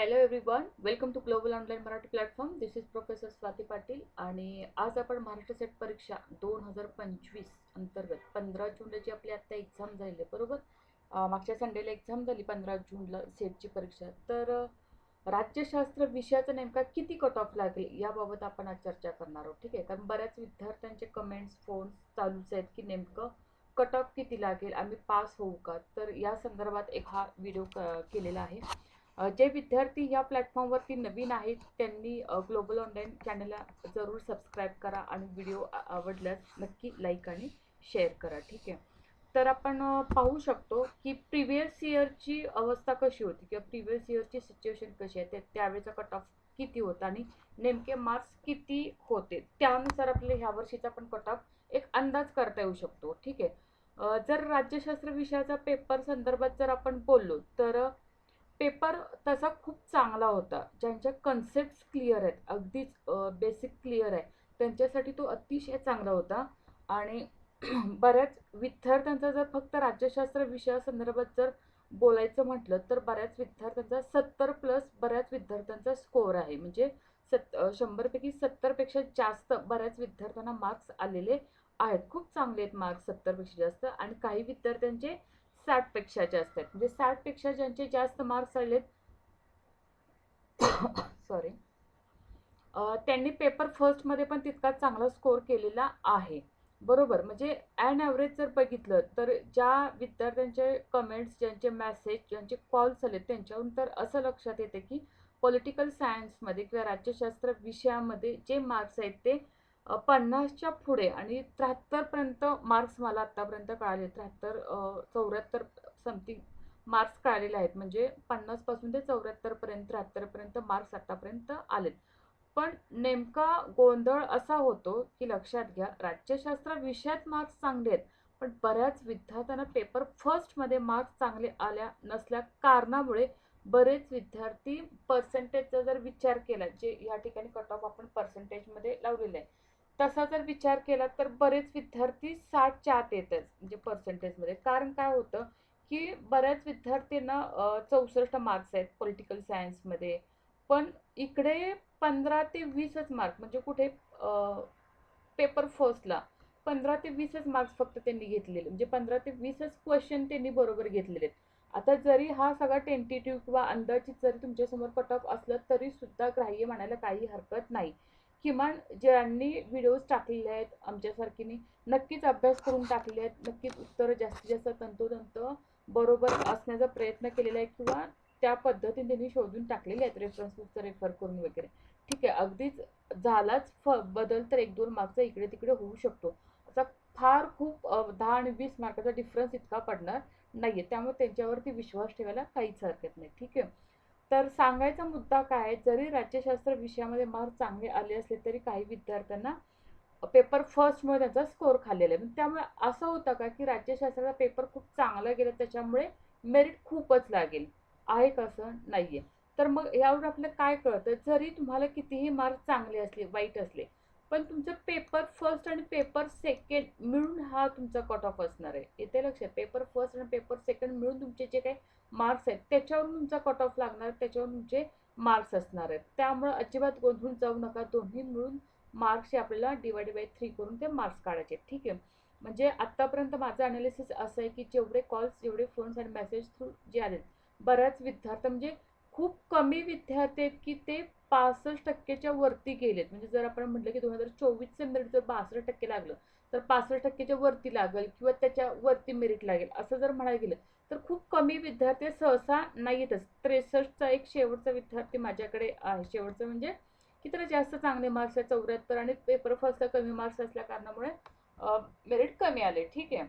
Hello everyone welcome to global online Marathi platform this is professor Swati Patil आणि आज आपण Maharashtra set परीक्षा दोन हजार पंचवीस अंतर्गत पंधरा जूनला जी आपली आत्ता एक्झाम झाली आहे बरोबर मागच्या संडेला एक्झाम झाली पंधरा जूनला सेटची परीक्षा. तर राज्यशास्त्र विषयाचा नेमका किती कट ऑफ लागेल याबाबत आपण आज चर्चा करणार आहोत ठीक आहे? कारण बऱ्याच विद्यार्थ्यांचे कमेंट्स फोन्स चालूच आहेत की नेमकं कट ऑफ किती लागेल आम्ही पास होऊ का? तर या संदर्भात एक हा व्हिडिओ केलेला आहे. जे विद्यार्थी या प्लॅटफॉर्मवरती नवीन आहेत त्यांनी ग्लोबल ऑनलाईन चॅनलला जरूर सबस्क्राईब करा आणि व्हिडिओ आवडल्यास नक्की लाईक आणि शेअर करा ठीक आहे? तर आपण पाहू शकतो की प्रिव्हियस इयरची अवस्था कशी होती किंवा प्रिव्हियस इयरची सिच्युएशन कशी आहे त्यावेळेचा कट ऑफ किती होता आणि नेमके मार्क्स किती होते? त्यानुसार आपल्याला ह्या वर्षीचा पण कट ऑफ एक अंदाज करता येऊ शकतो ठीक आहे? जर राज्यशास्त्र विषयाचा पेपर संदर्भात जर आपण बोललो तर पेपर तसा खूप चांगला होता. ज्यांच्या कन्सेप्ट क्लिअर आहेत अगदीच बेसिक क्लिअर आहे त्यांच्यासाठी तो अतिशय चांगला होता. आणि बऱ्याच विद्यार्थ्यांचा जर फक्त राज्यशास्त्र विषयासंदर्भात जर बोलायचं म्हटलं तर बऱ्याच विद्यार्थ्यांचा सत्तर प्लस बऱ्याच विद्यार्थ्यांचा स्कोअर आहे. म्हणजे सत् शंभरपैकी सत्तरपेक्षा जास्त बऱ्याच विद्यार्थ्यांना मार्क्स आलेले आहेत. खूप चांगले आहेत मार्क्स सत्तरपेक्षा जास्त. आणि काही विद्यार्थ्यांचे साठपेक्षा जास्त आहेत. म्हणजे साठपेक्षा ज्यांचे जास्त मार्क्स आलेत सॉरी त्यांनी पेपर फर्स्टमध्ये पण तितका चांगला स्कोअर केलेला आहे. बरोबर? म्हणजे ॲन ॲव्हरेज जर बघितलं तर ज्या विद्यार्थ्यांचे कमेंट्स ज्यांचे मॅसेज ज्यांचे कॉल्स आले त्यांच्यावरून तर असं लक्षात येते की पॉलिटिकल सायन्समध्ये किंवा राज्यशास्त्र विषयामध्ये जे मार्क्स आहेत ते पन्नासच्या पुढे आणि त्र्याहत्तरपर्यंत मार्क्स मला आत्तापर्यंत कळाले. त्र्याहत्तर चौऱ्याहत्तर समथिंग मार्क्स कळालेले आहेत. म्हणजे पन्नासपासून ते चौऱ्याहत्तरपर्यंत त्र्याहत्तरपर्यंत मार्क्स आत्तापर्यंत आलेत. पण नेमका गोंधळ असा होतो की लक्षात घ्या राज्यशास्त्र विषयात मार्क्स चांगले आहेत पण बऱ्याच विद्यार्थ्यांना पेपर फर्स्टमध्ये मार्क्स चांगले आल्या नसल्या कारणामुळे बरेच विद्यार्थी पर्सेंटेजचा जर विचार केला जे या ठिकाणी कट ऑफ आपण पर्सेंटेजमध्ये लावलेलं आहे तसा जर विचार केला तर बरेच विद्यार्थी साठच्या आत येतात म्हणजे पर्सेंटेजमध्ये कारण काय होतं की बऱ्याच विद्यार्थ्यांना चौसष्ट मार्क्स आहेत पॉलिटिकल सायन्समध्ये पण इकडे पंधरा ते वीसच मार्क म्हणजे कुठे पेपर फर्स्टला पंधरा ते वीसच मार्क्स फक्त त्यांनी घेतलेले म्हणजे पंधरा ते वीसच क्वेश्चन त्यांनी बरोबर घेतलेले आहेत. आता जरी हा सगळा टेंटेटिव्ह किंवा अंदाजित जरी तुमच्यासमोर कट ऑफ असलं तरी सुद्धा ग्राह्य म्हणायला काही हरकत नाही. किमान ज्यांनी व्हिडिओज टाकलेले आहेत आमच्यासारखीने नक्कीच अभ्यास करून टाकले आहेत नक्कीच उत्तरं जास्तीत जास्त तंतोतंत बरोबर असण्याचा प्रयत्न केलेला आहे किंवा त्या पद्धतीने त्यांनी शोधून टाकलेले आहेत रेफरन्स बुकचं रेफर करून वगैरे. ठीक आहे अगदीच झालाच फ बदल तर एक दोन मार्कचा इकडे तिकडे होऊ शकतो. असा फार खूप दहा आणि वीस मार्काचा डिफरन्स इतका पडणार नाही आहे त्यामुळे त्यांच्यावरती विश्वास ठेवायला काहीच हरकत नाही. ठीक आहे. तर सांगायचा मुद्दा काय आहे? जरी राज्यशास्त्र विषयामध्ये मार्क चांगले आले असले तरी काही विद्यार्थ्यांना पेपर फर्स्टमुळे त्यांचा स्कोअर खाल्लेला आहे. त्यामुळे असं होतं का की राज्यशास्त्राचा पेपर खूप चांगला गेला त्याच्यामुळे मेरिट खूपच लागेल? आहे का असं? नाही आहे तर मग यावर आपलं काय कळतं? जरी तुम्हाला कितीही मार्क चांगले असले वाईट असले पण तुमचं पेपर फर्स्ट आणि पेपर सेकंड मिळून हा तुमचा कट ऑफ असणार आहे. येते लक्षात? पेपर फर्स्ट आणि पेपर सेकंड मिळून तुमचे जे काही मार्क्स आहेत त्याच्यावरून तुमचा कट ऑफ लागणार त्याच्यावरून तुमचे मार्क्स असणार आहेत. त्यामुळे अजिबात गोंधळून जाऊ नका. दोन्ही मिळून मार्क्स आपल्याला डिवाइड बाय थ्री करून ते मार्क्स काढायचे. आहेत. ठीक आहे? म्हणजे आत्तापर्यंत माझं अनालिसिस असं आहे की जेवढे कॉल्स जेवढे फोन्स आणि मेसेज थ्रू जे आलेत बऱ्याच विद्यार्थी म्हणजे खूप कमी विद्यार्थी आहेत की ते पासष्ट टक्केच्या वरती गेलेत. म्हणजे जर आपण म्हटलं की दोन हजार चोवीसचं मेरिट जर बासष्ट टक्के लागलं तर पासष्ट टक्केच्या वरती लागेल किंवा त्याच्या वरती मेरिट लागेल असं जर म्हणायला गेलं तर खूप कमी विद्यार्थी सहसा नाही येतच त्रेसष्टचा एक शेवटचा विद्यार्थी माझ्याकडे आहे. शेवटचं म्हणजे की त्याला जास्त चांगले मार्क्स आहे चौऱ्याहत्तर आणि पेपर फर्स्टला कमी मार्क्स असल्या कारणामुळे मेरिट कमी आले. ठीक आहे.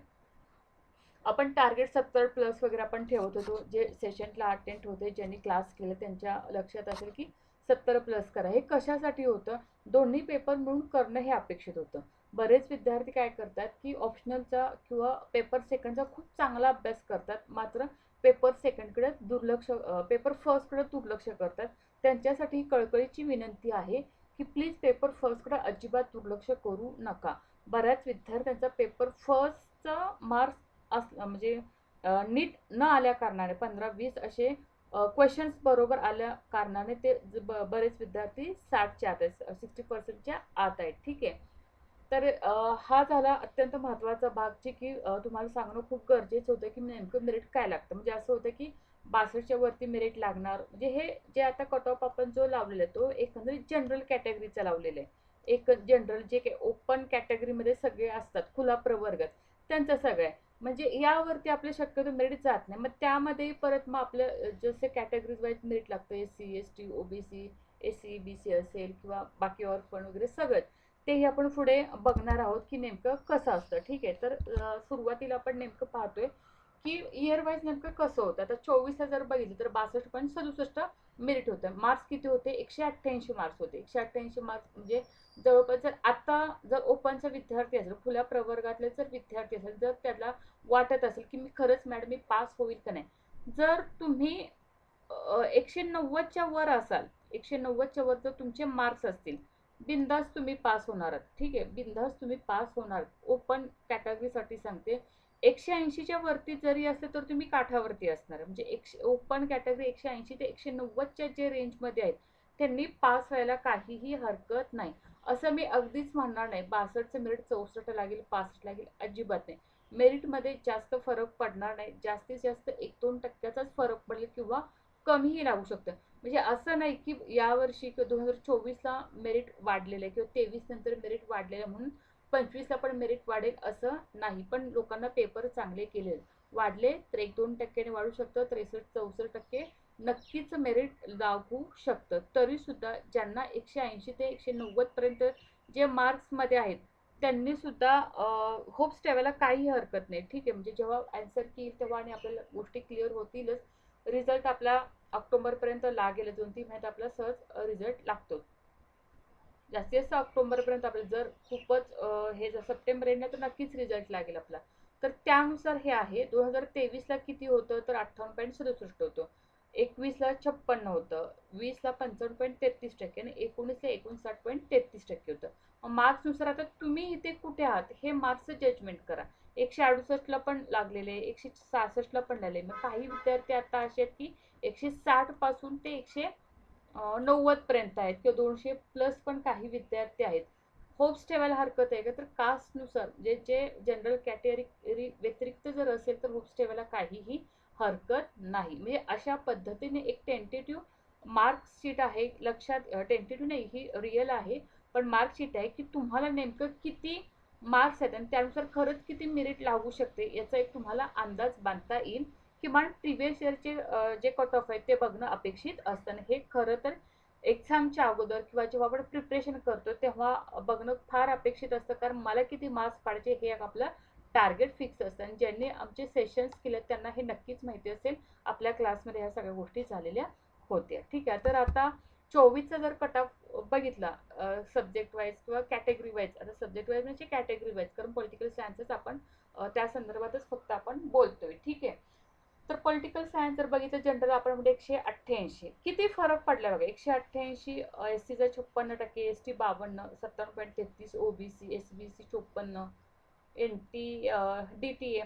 आपण टार्गेट सत्तर प्लस वगैरे आपण ठेवत होतो. जे सेशनला अटेंड होते ज्यांनी क्लास केले त्यांच्या लक्षात असेल की सत्तर प्लस करा. हे कशासाठी होतं? दोन्ही पेपर मिळून करणं हे अपेक्षित होतं. बरेच विद्यार्थी काय करतात की ऑप्शनलचा किंवा पेपर सेकंडचा खूप चांगला अभ्यास करतात. मात्र पेपर सेकंडकडे दुर्लक्ष पेपर फर्स्टकडे दुर्लक्ष करतात. त्यांच्यासाठी ही कळकळीची विनंती आहे की प्लीज पेपर फर्स्टकडे अजिबात दुर्लक्ष करू नका. बऱ्याच विद्यार्थ्यांचा पेपर फर्स्टचा मार्क्स अस म्हणजे नीट न आल्या कारणाने पंधरा वीस असे क्वेश्चन्स बरोबर आल्या कारणाने ते ज- ब- बरेच विद्यार्थी साठच्या आत आहेत सिक्स्टी पर्सेंटच्या आत आहेत ठीक आहे. तर हा झाला अत्यंत महत्त्वाचा भाग जे की तुम्हाला सांगणं खूप गरजेचं होतं की नेमकं मेरिट काय लागतं. म्हणजे असं होतं की बासष्टच्या वरती मेरिट लागणार म्हणजे हे जे आता कट ऑफ आपण जो लावलेला आहे तो एकंदरीत जनरल कॅटेगरीचा लावलेला आहे. एक जनरल जे काही ओपन कॅटेगरीमध्ये सगळे असतात खुला प्रवर्गात त्यांचं सगळं आहे. म्हणजे यावरती आपले शक्यतो मेरिट जात नाही. मग त्यामध्ये परत मग आपलं जसे कॅटेगरीज वाईज मेरिट लागतं. S C S T O B C S C B C असेल किंवा बाकी ऑर्फन वगैरे सगळंच तेही आपण पुढे बघणार आहोत की नेमकं कसं असतं. ठीक आहे. तर सुरुवातीला आपण नेमकं पाहतोय की इयर वाईज नेमकं कसं होतं? आता चोवीस हजार बघितलं तर बासष्ट पॉईंट सदुसष्ट मेरिट होतं. मार्क्स किती होते? एकशे अठ्ठ्याऐंशी मार्क्स होते. एकशे अठ्ठ्याऐंशी मार्क्स म्हणजे जवळपास जर आता जर ओपनचा विद्यार्थी असेल खुल्या प्रवर्गातले जर विद्यार्थी असेल जर त्याला वाटत असेल की मी खरंच मॅडम मी पास होईल का नाही? जर तुम्ही एकशे नव्वदच्या वर असाल एकशे नव्वदच्या वर जर तुमचे मार्क्स असतील बिंदास तुम्ही पास होणार आहात. ठीक आहे? बिंदास तुम्ही पास होणार ओपन कॅटेगरीसाठी सांगते. एकशे ऐंशीच्या वरती जरी असले तर तुम्ही काठावरती असणार. म्हणजे एकशे ओपन कॅटेगरी एकशे ऐंशी ते एकशे नव्वदच्या जे रेंजमध्ये आहेत त्यांनी पास व्हायला काहीही हरकत नाही. असं मी अगदीच म्हणणार नाही. बासष्टचं मेरिट चौसष्ट लागेल पासष्ट लागेल अजिबात नाही. मेरिटमध्ये जास्त फरक पडणार नाही. जास्तीत जास्त एक दोन टक्क्याचाच फरक पडेल किंवा कमीही लागू शकतं. म्हणजे असं नाही की यावर्षी किंवा दोन हजार चोवीसला मेरिट वाढलेलं आहे किंवा तेवीस नंतर मेरिट वाढलेलं आहे म्हणून पंचवीसला पण मेरिट वाढेल असं नाही. पण लोकांना पेपर चांगले केले वाढले तर एक दोन टक्क्याने वाढू शकतं त्रेसष्ट चौसष्ट टक्के नक्कीच मेरिट लागू शकतं. तरीसुद्धा ज्यांना एकशे ऐंशी ते एकशे नव्वदपर्यंत जे मार्क्समध्ये आहेत त्यांनीसुद्धा होप्स ठेवायला काही हरकत नाही. ठीक आहे म्हणजे जेव्हा ॲन्सर येईल तेव्हा आणि आपल्याला गोष्टी क्लिअर होतीलच. रिझल्ट आपला ऑक्टोबरपर्यंत लागेल दोन तीन महिन्यात आपला सहज रिझल्ट लागतो जास्तीत जास्त ऑक्टोबरपर्यंत आपल्याला जर खूपच हे जर सप्टेंबर एंडला तर नक्कीच रिझल्ट लागेल आपला. तर त्यानुसार हे आहे दोन हजार तेवीसला किती होतं? तर अठ्ठावन्न पॉईंट सदुसष्ट होतं. एकवीसला छप्पन्न होतं. वीसला पंचावन्न पॉईंट तेहतीस टक्के आणि एकोणीसला एकोणसाठ पॉईंट तेहतीस टक्के होतं. मार्क्सनुसार आता तुम्ही इथे कुठे आहात? हे मार्क्सचं जजमेंट करा. एकशे अडुसष्टला पण लागलेले एकशे सहासष्टला पण लागले. मग काही विद्यार्थी आता असे आहेत की एकशे साठपासून ते एकशे नव्वद पर्यंत आहेत किंवा दोनशे प्लस पण काही विद्यार्थी आहेत. होप्स ठेवायला हरकत आहे का? तर कास्टनुसार जे जे जनरल कॅटेगरी व्यतिरिक्त जर असेल तर होप्स ठेवायला काहीही हरकत नाही. म्हणजे अशा पद्धतीने एक टेंटेटिव्ह मार्कशीट आहे. लक्षात टेंटेटिव्ह नाही ही रिअल आहे. पण मार्कशीट आहे की तुम्हाला नेमकं किती मार्क्स आहेत आणि त्यानुसार खरंच किती मेरिट लागू शकते याचा एक तुम्हाला अंदाज बांधता येईल. किमान प्रिव्हियस इयरचे जे कट ऑफ आहेत ते बघणं अपेक्षित असतं. आणि हे खरं तर एक्झामच्या अगोदर किंवा जेव्हा आपण प्रिपरेशन करतो तेव्हा बघणं फार अपेक्षित असतं. कारण मला किती मार्क्स पाडायचे हे एक आपलं टार्गेट फिक्स असतं. आणि ज्यांनी आमचे सेशन्स केले त्यांना हे नक्कीच माहिती असेल. आपल्या क्लासमध्ये ह्या सगळ्या गोष्टी झालेल्या होत्या. ठीक आहे. तर आता चोवीसचा जर कट ऑफ बघितला सब्जेक्ट वाईज किंवा कॅटेगरी वाईज आता सब्जेक्ट वाईज म्हणजे कॅटेगरी वाईज कारण पॉलिटिकल सायन्सच आपण त्या संदर्भातच फक्त आपण बोलतोय ठीक आहे तर पॉलिटिकल सायन्स जर बघितलं जनरल आपण म्हणजे एकशे अठ्ठ्याऐंशी. किती फरक पडला बघा? एकशे अठ्ठ्याऐंशी एस सीचा छप्पन्न टक्के एस टी बावन्न सत्तावन्न पॉईंट तेहतीस O B C S B C चोपन्न N T D T A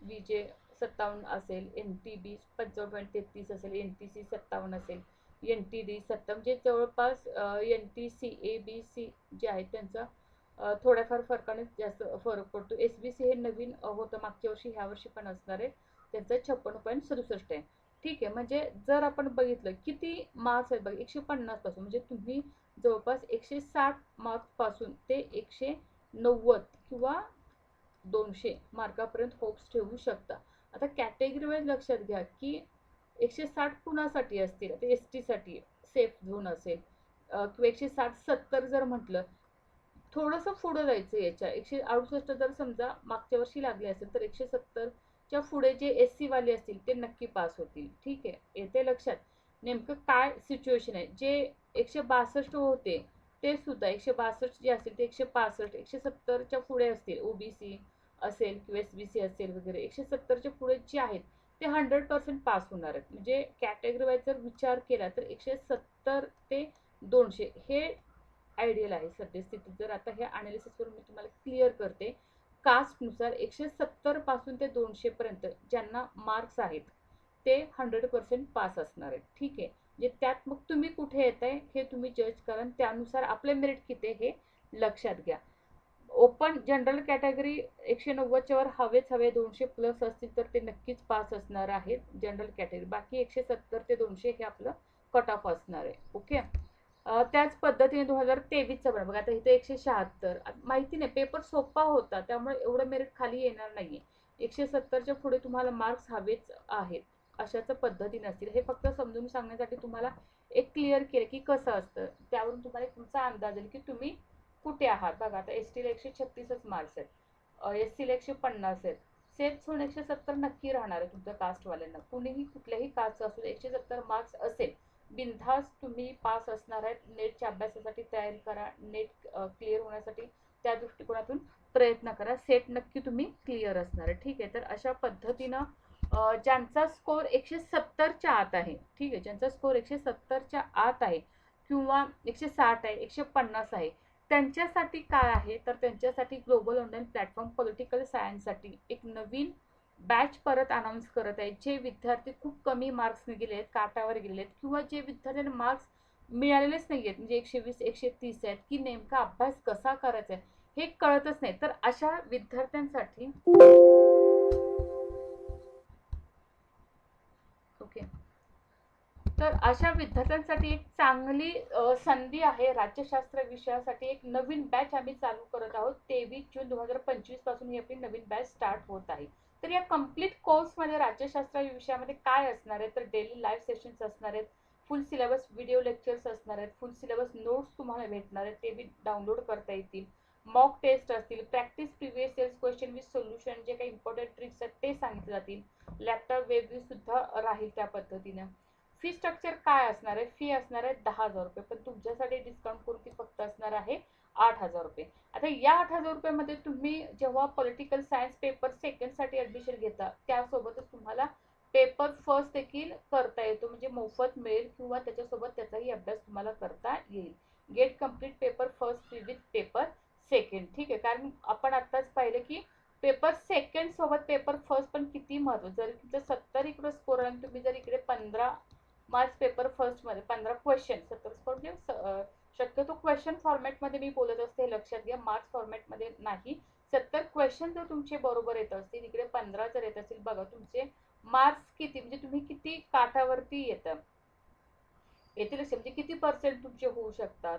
B J सत्तावन्न असेल एन टी बी पंचावन्न पॉईंट तेहतीस असेल एन टी सी सत्तावन्न असेल एन टी डी सत्ता म्हणजे जवळपास N T C A B C जे आहे त्यांचा थोड्याफार फरकाने जास्त फरक पडतो. एस बी सी हे नवीन होतं. मागच्या वर्षी ह्या वर्षी पण असणार आहे. त्यांचं छप्पन्न पॉईंट सदुसष्ट आहे. ठीक आहे म्हणजे जर आपण बघितलं किती मार्क्स आहेत बघा? एकशे पन्नासपासून म्हणजे तुम्ही जवळपास एकशे साठ मार्क्सपासून ते एकशे नव्वद किंवा दोनशे मार्कापर्यंत होप्स ठेवू शकता. आता कॅटेगरी वाईज लक्षात घ्या की एकशे साठ कुणासाठी असतील? आता एस टीसाठी सेफ झोन असेल. किंवा एकशे साठ सत्तर जर म्हटलं थोडंसं पुढं जायचं याच्या. एकशे अडुसष्ट जर समजा मागच्या वर्षी लागले असेल तर एकशे सत्तर च्या पुढे जे एस सी वाले असतील ते नक्की पास होतील. ठीक आहे? येते लक्षात? नेमकं काय सिच्युएशन आहे? जे एकशे बासष्ट होते ते सुद्धा एकशे बासष्ट जे असतील ते एकशे पासष्ट एकशे सत्तरच्या पुढे असतील. ओबीसी असेल किंवा एस बी सी असेल वगैरे एकशे सत्तरच्या पुढे जे आहेत ते हंड्रेड पर्सेंट पास होणार आहेत. म्हणजे कॅटेगरी वाईज जर विचार केला तर एकशे सत्तर ते दोनशे हे आयडियल आहे सद्यस्थितीत. जर आता हे अनालिसिसवरून मी तुम्हाला क्लिअर करते कास्टनुसार एकशे सत्तरपासून ते दोनशे पर्यंत ज्यांना मार्क्स आहेत ते हंड्रेड पर्सेंट पास असणार आहेत. ठीक आहे? म्हणजे त्यात मग तुम्ही कुठे येत आहे हे तुम्ही जज करा आणि त्यानुसार आपले मेरिट किती हे लक्षात घ्या. ओपन जनरल कॅटेगरी एकशे नव्वदच्या वर हवेच हवे दोनशे प्लस असतील तर ते नक्कीच पास असणार आहेत जनरल कॅटेगरी बाकी एकशे सत्तर ते दोनशे हे आपलं कट ऑफ असणार आहे. ओके त्याच पद्धतीने दोन हजार तेवीसचं पण बघा आता इथे एकशे शहात्तर. माहिती नाही पेपर सोपा होता त्यामुळे एवढं मेरिट खाली येणार नाहीये. एकशे सत्तरच्या पुढे तुम्हाला मार्क्स हवेच आहेत अशाच पद्धतीने असतील हे फक्त समजून सांगण्यासाठी तुम्हाला एक क्लिअर केलं की कसं असतं. त्यावरून तुम्हाला एक तुमचा अंदाज येईल की तुम्ही कुठे आहात. बघा आता एस टीला एकशे छत्तीसच मार्क्स आहेत. एस सीला एकशे पन्नास आहेत. सेफ सोडून एकशे सत्तर नक्की राहणार आहे तुमच्या कास्टवाल्यांना. कुणीही कुठल्याही कास्ट असू एकशे सत्तर मार्क्स असेल बिनधास तुम्ही पास असणार आहेत. नेटच्या अभ्यासासाठी तयारी करा. नेट क्लिअर होण्यासाठी त्या दृष्टिकोनातून प्रयत्न करा. सेट नक्की तुम्ही क्लिअर असणार आहे. ठीक आहे. तर अशा पद्धतीनं ज्यांचा स्कोर एकशे सत्तरच्या आत आहे ठीक आहे ज्यांचा स्कोर एकशे सत्तरच्या आत आहे किंवा एकशे साठ आहे एकशे पन्नास आहे त्यांच्यासाठी काय आहे? तर त्यांच्यासाठी ग्लोबल ऑनलाईन प्लॅटफॉर्म पॉलिटिकल सायन्ससाठी एक नवीन बॅच परत अनाऊन्स करत आहे जे विद्यार्थी खूप कमी मार्क्सने गेले आहेत काटावर गेले आहेत किंवा जे विद्यार्थ्यांना मार्क्स मिळालेलेच नाही आहेत म्हणजे एकशे वीस एकशे तीस आहेत की नेमका अभ्यास कसा करायचा आहे हे कळतच नाही. तर अशा विद्यार्थ्यांसाठी ओके तर अशा विद्यार्थ्यांसाठी एक चांगली संधी आहे. राज्यशास्त्र विषयासाठी एक नवीन बॅच आम्ही चालू करत आहोत. तेवीस जून दोन हजार पंचवीसपासून ही आपली नवीन बॅच स्टार्ट होत आहे. तर या कंप्लीट कोर्समध्ये राज्यशास्त्र विषयामध्ये काय असणार आहे? तर डेली लाईव्ह सेशन्स असणार आहेत. फुल सिलेबस व्हिडिओ लेक्चर्स असणार आहेत. फुल सिलेबस नोट्स तुम्हाला भेटणार आहेत. ते बी डाउनलोड करता येतील. मॉक टेस्ट असतील. Practice previous years question with solution जे काही इम्पॉर्टंट ट्रिक्स आहेत ते सांगितले जातील. लॅपटॉप वेब सुद्धा राहील त्या पद्धतीनं. फी स्ट्रक्चर काय असणार आहे? फी असणार आहे दहा हजार रुपये. पण तुमच्यासाठी डिस्काउंट करून ती फक्त असणार आहे? आठ हजार रुपये. आता या आठ हजार रुपयामध्ये तुम्ही जेव्हा पॉलिटिकल सायन्स पेपर सेकंडसाठी ॲडमिशन घेता त्यासोबतच तुम्हाला पेपर फर्स्ट देखील करता येतो. म्हणजे मोफत मिळेल किंवा त्याच्यासोबत त्याचाही अभ्यास तुम्हाला करता येईल. Get complete paper first with paper second ठीक आहे? कारण आपण आत्ताच पाहिलं की पेपर सेकंड सोबत पेपर फर्स्ट पण किती महत्त्व जर तुमचं सत्तर इकडं स्कोर आणि तुम्ही जर इकडे पंधरा मार्क्स पेपर फर्स्टमध्ये पंधरा क्वेश्चन सत्तर स्कोर म्हणजे शक्यतो क्वेश्चन फॉर्मॅटमध्ये मी बोलत असते हे लक्षात घ्या मार्क्स फॉर्मॅटमध्ये नाही. सत्तर क्वेश्चन जर तुमचे बरोबर येत असतील इकडे पंधरा जर येत असतील बघा तुमचे मार्क्स किती म्हणजे तुम्ही किती काठावरती येतं. येतील लक्ष म्हणजे किती पर्सेंट तुमचे होऊ शकतात.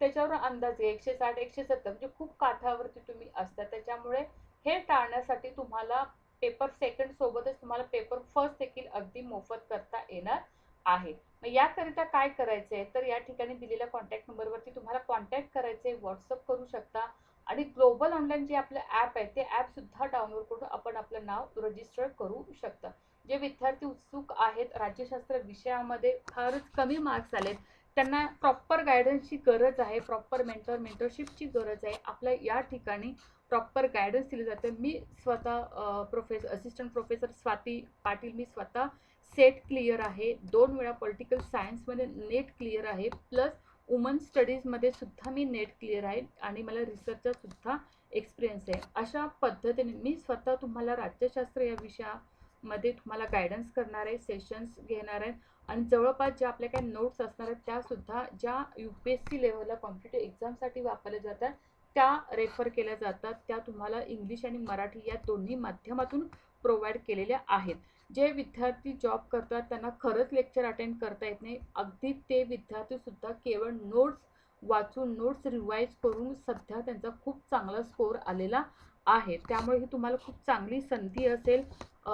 त्याच्यावर अंदाजे एकशे साठ एकशे सत्तर म्हणजे खूप काठावरती तुम्ही असता. त्याच्यामुळे हे टाळण्यासाठी तुम्हाला पेपर सेकंड सोबतच तुम्हाला पेपर फर्स्ट देखील अगदी मोफत करता येणार. आहे. मग याकरिता काय करायचं आहे तर या ठिकाणी दिलेल्या कॉन्टॅक्ट नंबरवरती तुम्हाला कॉन्टॅक्ट करायचे व्हॉट्सअप करू शकता. आणि ग्लोबल ऑनलाईन जे आपलं ॲप आहे ते ॲपसुद्धा डाउनलोड करून आपण आपलं नाव रजिस्टर करू शकता. जे विद्यार्थी उत्सुक आहेत राज्यशास्त्र विषयामध्ये फारच कमी मार्क्स आलेत त्यांना प्रॉपर गायडन्सची गरज आहे प्रॉपर मेंटर मेंटरशिपची गरज आहे. आपल्या या ठिकाणी प्रॉपर गायडन्स दिले जाते. मी स्वतः professor assistant professor Swati Patil मी स्वतः सेट क्लिअर आहे. दोन वेळा पॉलिटिकल सायन्समध्ये नेट क्लिअर आहे. प्लस वुमन स्टडीजमध्ये सुद्धा मी नेट क्लिअर आहे. आणि मला रिसर्चचा सुद्धा एक्सपिरियन्स आहे. अशा पद्धतीने मी स्वतः तुम्हाला राज्यशास्त्र या विषयामध्ये तुम्हाला गायडन्स करणार आहे. सेशन्स घेणार आहे. आणि जवळपास ज्या आपल्या काही नोट्स असणार आहेत त्यासुद्धा ज्या यू पी एस सी लेवलला कॉम्पिटेटिव्ह एक्झामसाठी वापरल्या जातात त्या रेफर केल्या जातात. त्या तुम्हाला इंग्लिश आणि मराठी या दोन्ही माध्यमातून प्रोव्हाइड केलेल्या आहेत. जे विद्यार्थी जॉब करतात त्यांना खरंच लेक्चर अटेंड करता येत नाही. अगदी ते विद्यार्थीसुद्धा केवळ नोट्स वाचून नोट्स रिवाईज करून सध्या त्यांचा खूप चांगला स्कोर आलेला आहे. त्यामुळे ही तुम्हाला खूप चांगली संधी असेल.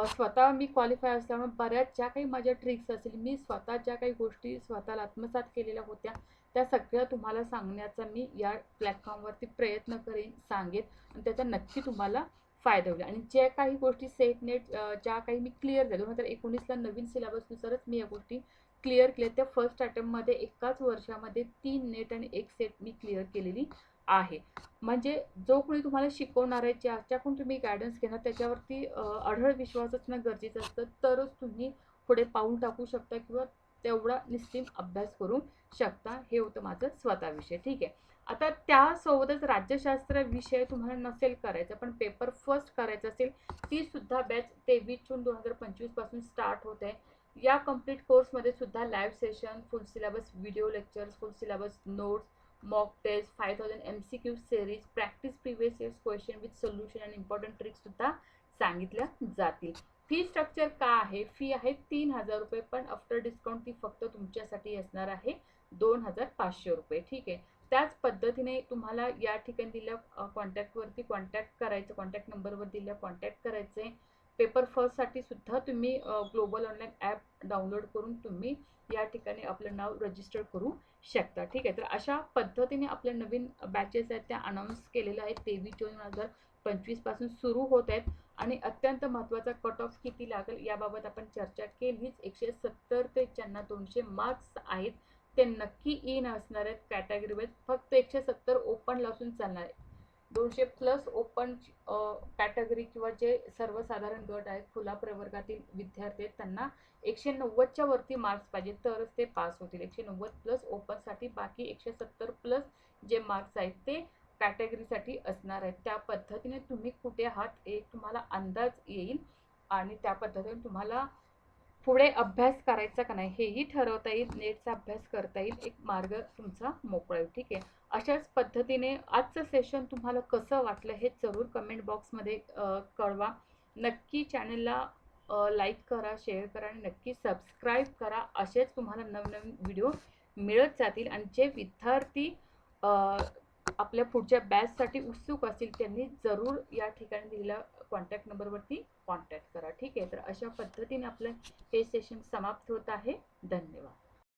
स्वतः मी क्वालिफाय असल्यामुळे बऱ्याच ज्या काही माझ्या ट्रिक्स असेल मी स्वतः ज्या काही गोष्टी स्वतःला आत्मसात केलेल्या होत्या त्या सगळ्या तुम्हाला सांगण्याचा मी या प्लॅटफॉर्मवरती प्रयत्न करेन सांगेन. आणि त्याचा नक्की तुम्हाला फायदा होईल. आणि ज्या काही गोष्टी सेट नेट ज्या काही मी क्लिअर झाल्या दोन हजार एकोणीसला नवीन सिलेबसनुसारच मी या गोष्टी क्लिअर केल्या. त्या फर्स्ट अटेम्प्टमध्ये एकाच वर्षामध्ये तीन नेट आणि एक सेट मी क्लिअर केलेली आहे. म्हणजे जो कोणी तुम्हाला शिकवणार आहे ज्याच्याकडून तुम्ही गायडन्स घेणार त्याच्यावरती अढळ विश्वास असणं गरजेचं असतं. तरच तुम्ही पुढे पाऊल टाकू शकता किंवा तेवढा निस्तीम अभ्यास करू शकता. हे होतं माझं स्वतःविषय ठीक आहे. आता त्यासोबतच राज्यशास्त्र विषय तुम्हाला नसेल करायचा पण पेपर फर्स्ट करायचा असेल ती सुद्धा बॅच तेवीस जून दोन हजार पंचवीसपासून स्टार्ट होत आहे. या कंप्लीट कोर्समध्ये सुद्धा live session full syllabus video lectures full syllabus notes mock test five thousand M C Q series practice previous years question with solution and important ट्रिक्ससुद्धा सांगितल्या जातील. फी स्ट्रक्चर का आहे? फी आहे तीन हजार रुपये पण आफ्टर डिस्काउंट ती फक्त तुमच्यासाठी असणार आहे दोन हजार पाचशे रुपये. ठीक आहे? त्याच पद्धतीने तुम्हाला या ठिकाणी दिल्या कॉन्टॅक्टवरती कॉन्टॅक्ट करायचं कॉन्टॅक्ट नंबरवर दिल्या कॉन्टॅक्ट करायचं. आहे पेपर फर्स्टसाठी सुद्धा तुम्ही ग्लोबल ऑनलाईन ॲप डाउनलोड करून तुम्ही या ठिकाणी आपलं नाव रजिस्टर करू शकता. ठीक आहे? तर अशा पद्धतीने आपल्या नवीन बॅचेस आहेत त्या अनाऊन्स केलेल्या आहेत. तेवीस जून दोन हजार पंचवीसपासून सुरू होत आहेत. आणि अत्यंत महत्त्वाचा कट ऑफ किती लागेल याबाबत आपण चर्चा केलीच. एकशे सत्तर ते ज्यांना दोनशे मार्क्स आहेत. ते नक्की इन असणार आहेत कॅटेगरी वाईज फक्त एकशे सत्तर ओपन असून चालणार आहे दोनशे प्लस ओपन कॅटेगरी किंवा जे सर्वसाधारण गट आहेत खुला प्रवर्गातील विद्यार्थी आहेत त्यांना एकशे नव्वदच्या वरती मार्क्स पाहिजे. तरच ते पास होतील. एकशे नव्वद प्लस ओपनसाठी बाकी एकशे सत्तर प्लस जे मार्क्स आहेत ते कॅटेगरीसाठी असणार आहेत. त्या पद्धतीने तुम्ही कुठे आहात एक तुम्हाला अंदाज येईल आणि त्या पद्धतीने तुम्हाला पुढे अभ्यास करायचा का नाही हेही ठरवता येईल नेटचा अभ्यास करता येईल एक मार्ग तुमचा मोकळा येईल ठीक आहे? अशाच पद्धतीने आजचं सेशन तुम्हाला कसं वाटलं हे जरूर कमेंट बॉक्समध्ये कळवा. नक्की चॅनलला लाईक करा शेअर करा आणि नक्की सबस्क्राईब करा असेच तुम्हाला नवनवीन व्हिडिओ मिळत जातील. आणि जे विद्यार्थी आपल्या पुढच्या बॅचसाठी उत्सुक असतील त्यांनी जरूर या ठिकाणी दिलेला कॉन्टॅक्ट नंबरवरती कॉन्टॅक्ट करा. ठीक आहे? तर अशा पद्धतीने आपलं हे सेशन समाप्त होत आहे. धन्यवाद.